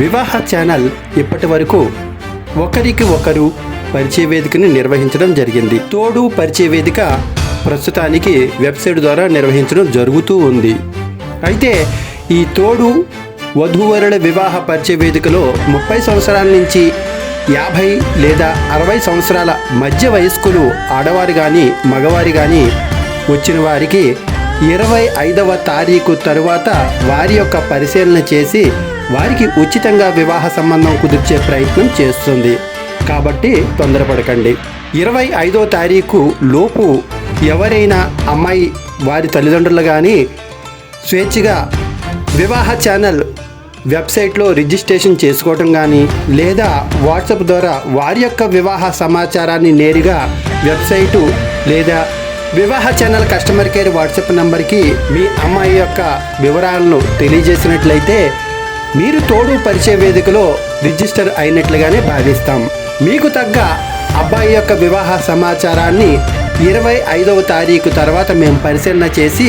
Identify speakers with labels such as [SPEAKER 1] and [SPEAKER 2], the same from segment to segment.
[SPEAKER 1] వివాహ ఛానల్ ఇప్పటి వరకు ఒకరికి ఒకరు పరిచయ వేదికను నిర్వహించడం జరిగింది. తోడు పరిచయ వేదిక ప్రస్తుతానికి వెబ్సైట్ ద్వారా నిర్వహించడం జరుగుతూ ఉంది. అయితే ఈ తోడు వధూవరుల వివాహ పరిచయ వేదికలో ముప్పై సంవత్సరాల నుంచి యాభై లేదా అరవై సంవత్సరాల మధ్య వయస్కులు ఆడవారు కానీ మగవారు కానీ వచ్చిన వారికి ఇరవై ఐదవ తారీఖు తరువాత వారి యొక్క పరిశీలన చేసి వారికి ఉచితంగా వివాహ సంబంధం కుదిర్చే ప్రయత్నం చేస్తుంది. కాబట్టి తొందరపడకండి. ఇరవై ఐదో తారీఖు లోపు ఎవరైనా అమ్మాయి వారి తల్లిదండ్రులు కానీ స్వేచ్ఛగా వివాహ ఛానల్ వెబ్సైట్లో రిజిస్ట్రేషన్ చేసుకోవటం కానీ లేదా వాట్సాప్ ద్వారా వారి యొక్క వివాహ సమాచారాన్ని నేరుగా వెబ్సైటు లేదా వివాహ ఛానల్ కస్టమర్ కేర్ వాట్సాప్ నంబర్కి మీ అమ్మాయి యొక్క వివరాలను తెలియజేసినట్లయితే మీరు తోడు పరిచయ వేదికలో రిజిస్టర్ అయినట్లుగానే భావిస్తాం. మీకు తగ్గ అబ్బాయి యొక్క వివాహ సమాచారాన్ని ఇరవై ఐదవ తారీఖు తర్వాత మేము పరిశీలన చేసి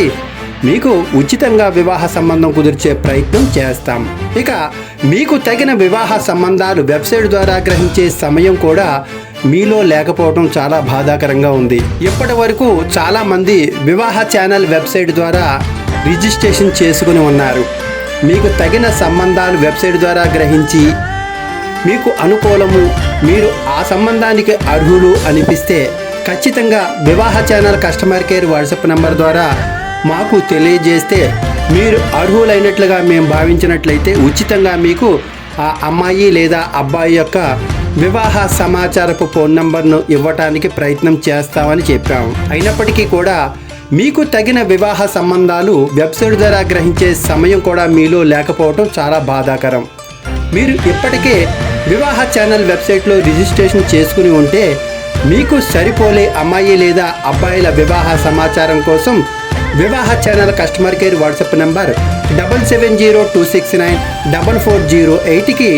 [SPEAKER 1] మీకు ఉచితంగా వివాహ సంబంధం కుదిర్చే ప్రయత్నం చేస్తాం. ఇక మీకు తగిన వివాహ సంబంధాలు వెబ్సైట్ ద్వారా గ్రహించే సమయం కూడా మీలో లేకపోవడం చాలా బాధాకరంగా ఉంది. ఇప్పటి వరకు చాలా మంది వివాహ ఛానల్ వెబ్సైట్ ద్వారా రిజిస్ట్రేషన్ చేసుకుని ఉన్నారు. మీకు తగిన సంబంధాలు వెబ్సైట్ ద్వారా గ్రహించి మీకు అనుకూలము మీరు ఆ సంబంధానికి అర్హులు అనిపిస్తే ఖచ్చితంగా Vivaha channel customer care WhatsApp number ద్వారా మాకు తెలియజేస్తే మీరు అర్హులైనట్లుగా మేము భావించినట్లయితే ఉచితంగా మీకు ఆ అమ్మాయి లేదా అబ్బాయి యొక్క వివాహ సమాచారపు ఫోన్ నంబర్ను ఇవ్వటానికి ప్రయత్నం చేస్తామని చెప్పాము అయినప్పటికీ కూడా మీకు తగిన వివాహ సంబంధాలు వెబ్సైట్ ద్వారా గ్రహించే సమయం కూడా మీలో లేకపోవడం చాలా బాధాకరం. మీరు ఇప్పటికే వివాహ ఛానల్ వెబ్సైట్లో రిజిస్ట్రేషన్ చేసుకుని ఉంటే మీకు సరిపోలే అమ్మాయి లేదా అబ్బాయిల వివాహ సమాచారం కోసం Vivaha channel customer care WhatsApp number double seven zero two six nine double four zero ఎయిట్కి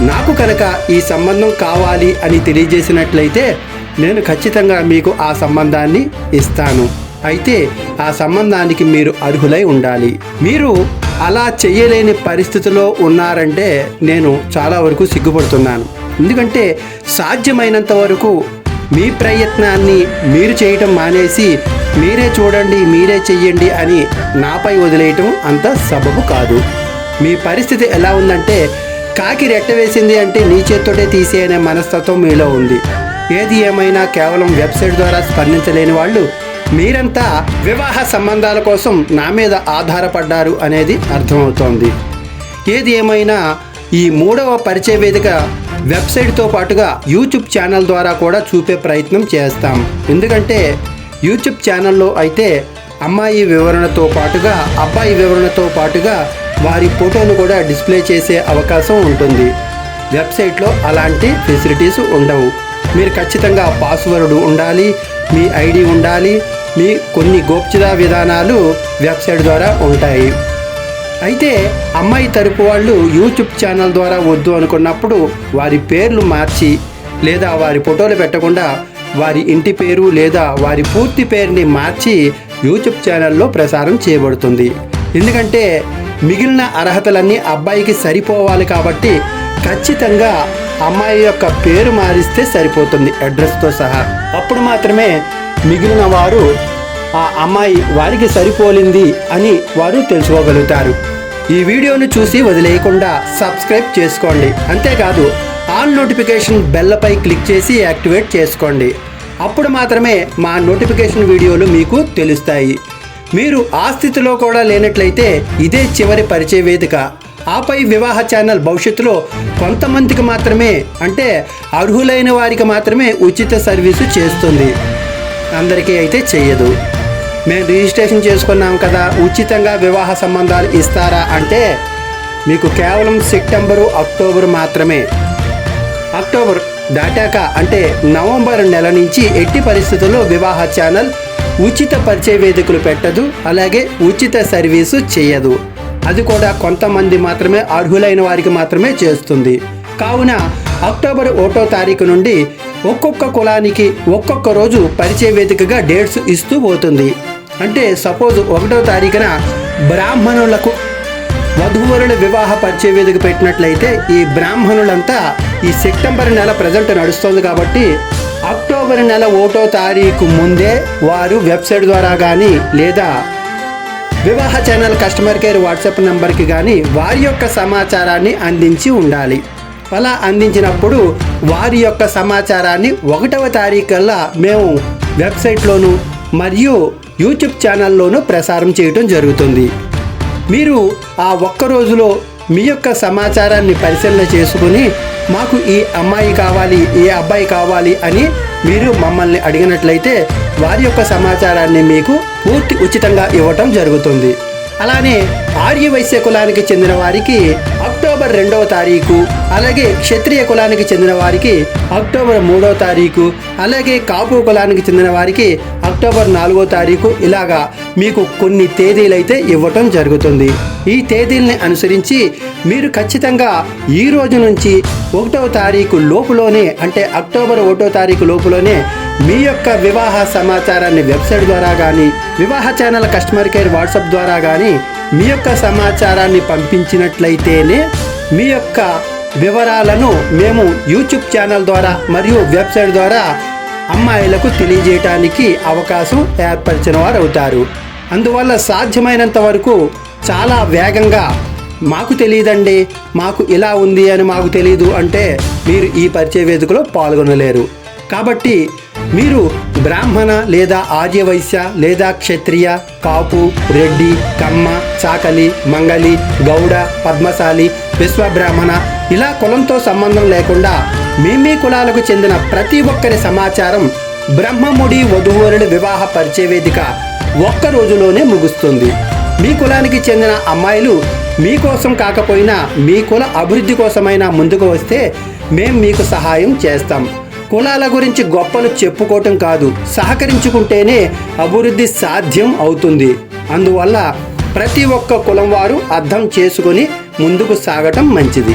[SPEAKER 1] నాకు కనుక ఈ సంబంధం కావాలి అని తెలియజేసినట్లయితే నేను ఖచ్చితంగా మీకు ఆ సంబంధాన్ని ఇస్తాను. అయితే ఆ సంబంధానికి మీరు అర్హులై ఉండాలి. మీరు అలా చేయలేని పరిస్థితిలో ఉన్నారంటే నేను చాలా వరకు సిగ్గుపడుతున్నాను. ఎందుకంటే సాధ్యమైనంత వరకు మీ ప్రయత్నాన్ని మీరు చేయటం మానేసి మీరే చూడండి మీరే చెయ్యండి అని నాపై వదిలేయటం అంత సబబు కాదు. మీ పరిస్థితి ఎలా ఉందంటే కాకి రెట్ట వేసింది అంటే నీ చేత్తోటే తీసేయనే మనస్తత్వం మీలో ఉంది. ఏది ఏమైనా కేవలం వెబ్సైట్ ద్వారా స్పందించలేని వాళ్ళు మీరంతా వివాహ సంబంధాల కోసం నా మీద ఆధారపడ్డారు అనేది అర్థమవుతోంది. ఏది ఏమైనా ఈ మూడవ పరిచయ వేదిక వెబ్సైట్తో పాటుగా యూట్యూబ్ ఛానల్ ద్వారా కూడా చూపే ప్రయత్నం చేస్తాం. ఎందుకంటే యూట్యూబ్ ఛానల్లో అయితే అమ్మాయి వివరణతో పాటుగా అబ్బాయి వివరణతో పాటుగా వారి ఫోటోను కూడా డిస్ప్లే చేసే అవకాశం ఉంటుంది. వెబ్సైట్లో అలాంటి ఫెసిలిటీస్ ఉండవు. మీరు ఖచ్చితంగా పాస్వర్డ్ ఉండాలి మీ ఐడి ఉండాలి మీ కొన్ని గోప్యతా విధానాలు వెబ్సైట్ ద్వారా ఉంటాయి. అయితే అమ్మాయి తరపు వాళ్ళు యూట్యూబ్ ఛానల్ ద్వారా వద్దు అనుకున్నప్పుడు వారి పేర్లు మార్చి లేదా వారి ఫోటోలు పెట్టకుండా వారి ఇంటి పేరు లేదా వారి పూర్తి పేరుని మార్చి యూట్యూబ్ ఛానల్లో ప్రసారం చేయబడుతుంది. ఎందుకంటే మిగిలిన అర్హతలన్నీ అబ్బాయికి సరిపోవాలి కాబట్టి ఖచ్చితంగా అమ్మాయి యొక్క పేరు మారిస్తే సరిపోతుంది అడ్రస్తో సహా. అప్పుడు మాత్రమే మిగిలిన వారు ఆ అమ్మాయి వారికి సరిపోలింది అని వారు తెలుసుకోగలుగుతారు. ఈ వీడియోను చూసి వదిలేయకుండా సబ్స్క్రైబ్ చేసుకోండి. అంతేకాదు ఆల్ నోటిఫికేషన్ బెల్లపై క్లిక్ చేసి యాక్టివేట్ చేసుకోండి. అప్పుడు మాత్రమే మా నోటిఫికేషన్ వీడియోలు మీకు తెలుస్తాయి. మీరు ఆ స్థితిలో కూడా లేనట్లయితే ఇదే చివరి పరిచయ వేదిక. ఆపై వివాహ ఛానల్ భవిష్యత్తులో కొంతమందికి మాత్రమే అంటే అర్హులైన వారికి మాత్రమే ఉచిత సర్వీసు చేస్తుంది. అందరికీ అయితే చెయ్యదు. మేము రిజిస్ట్రేషన్ చేసుకున్నాం కదా ఉచితంగా వివాహ సంబంధాలు ఇస్తారా అంటే మీకు కేవలం సెప్టెంబరు అక్టోబర్ మాత్రమే. అక్టోబర్ దాటాక అంటే నవంబర్ నెల నుంచి ఎట్టి పరిస్థితుల్లో వివాహ ఛానల్ ఉచిత పరిచయ వేదికలు పెట్టదు అలాగే ఉచిత సర్వీసు చేయదు. అది కూడా కొంతమంది మాత్రమే అర్హులైన వారికి మాత్రమే చేస్తుంది. కావున అక్టోబర్ ఒకటో తారీఖు నుండి ఒక్కొక్క కులానికి ఒక్కొక్క రోజు పరిచయ వేదికగా డేట్స్ ఇస్తూ పోతుంది. అంటే సపోజ్ ఒకటో తారీఖున బ్రాహ్మణులకు వధూవరుల వివాహ పరిచయ వేదిక పెట్టినట్లయితే ఈ బ్రాహ్మణులంతా ఈ సెప్టెంబర్ నెల ప్రజెంట్ నడుస్తుంది కాబట్టి అక్టోబర్ నెల ఒకటో తారీఖు ముందే వారు వెబ్సైట్ ద్వారా కానీ లేదా వివాహ ఛానల్ కస్టమర్ కేర్ వాట్సాప్ నెంబర్కి కానీ వారి యొక్క సమాచారాన్ని అందించి ఉండాలి. అలా అందించినప్పుడు వారి యొక్క సమాచారాన్ని ఒకటవ తారీఖల్లా మేము వెబ్సైట్లోను మరియు యూట్యూబ్ ఛానల్లోనూ ప్రసారం చేయటం జరుగుతుంది. మీరు ఆ ఒక్క రోజులో మీ యొక్క సమాచారాన్ని పరిశీలన చేసుకుని మాకు ఈ అమ్మాయి కావాలి ఏ అబ్బాయి కావాలి అని మీరు మమ్మల్ని అడిగినట్లయితే వారి యొక్క సమాచారాన్ని మీకు పూర్తి ఉచితంగా ఇవ్వటం జరుగుతుంది. అలానే ఆర్య వైశ్య కులానికి చెందిన వారికి అక్టోబర్ రెండవ తారీఖు అలాగే క్షత్రియ కులానికి చెందిన వారికి అక్టోబర్ మూడవ తారీఖు అలాగే కాపు కులానికి చెందిన వారికి అక్టోబర్ నాలుగో తారీఖు ఇలాగా మీకు కొన్ని తేదీలైతే ఇవ్వటం జరుగుతుంది. ఈ తేదీల్ని అనుసరించి మీరు ఖచ్చితంగా ఈ రోజు నుంచి ఒకటవ తారీఖు లోపులోనే అంటే అక్టోబర్ ఒకటో తారీఖు లోపులోనే మీ యొక్క వివాహ సమాచారాన్ని వెబ్సైట్ ద్వారా కానీ వివాహ ఛానల్ కస్టమర్ కేర్ వాట్సాప్ ద్వారా కానీ మీ యొక్క సమాచారాన్ని పంపించినట్లయితేనే మీ యొక్క వివరాలను మేము యూట్యూబ్ ఛానల్ ద్వారా మరియు వెబ్సైట్ ద్వారా అమ్మాయిలకు తెలియజేయటానికి అవకాశం ఏర్పరిచిన వారు అవుతారు అందువల్ల సాధ్యమైనంత వరకు చాలా వేగంగా మాకు తెలియదండి మాకు ఇలా ఉంది అని మాకు తెలియదు అంటే మీరు ఈ పరిచయ వేదికలో పాల్గొనలేరు. కాబట్టి మీరు బ్రాహ్మణ లేదా ఆర్యవైశ్య లేదా క్షత్రియ కాపు రెడ్డి కమ్మ చాకలి మంగలి గౌడ పద్మశాలి విశ్వబ్రాహ్మణ ఇలా కులంతో సంబంధం లేకుండా మీ మీ కులాలకు చెందిన ప్రతి ఒక్కరి సమాచారం బ్రహ్మముడి వధువరుడి వివాహ పరిచయ వేదిక ఒక్క రోజులోనే ముగుస్తుంది. మీ కులానికి చెందిన అమ్మాయిలు మీకోసం కాకపోయినా మీ కుల అభివృద్ధి కోసమైనా ముందుకు వస్తే మేం మీకు సహాయం చేస్తాం. కులాల గురించి గొప్పలు చెప్పుకోవటం కాదు సహకరించుకుంటేనే అభివృద్ధి సాధ్యం అవుతుంది. అందువల్ల ప్రతి ఒక్క కులం వారు అర్థం చేసుకొని ముందుకు సాగటం మంచిది.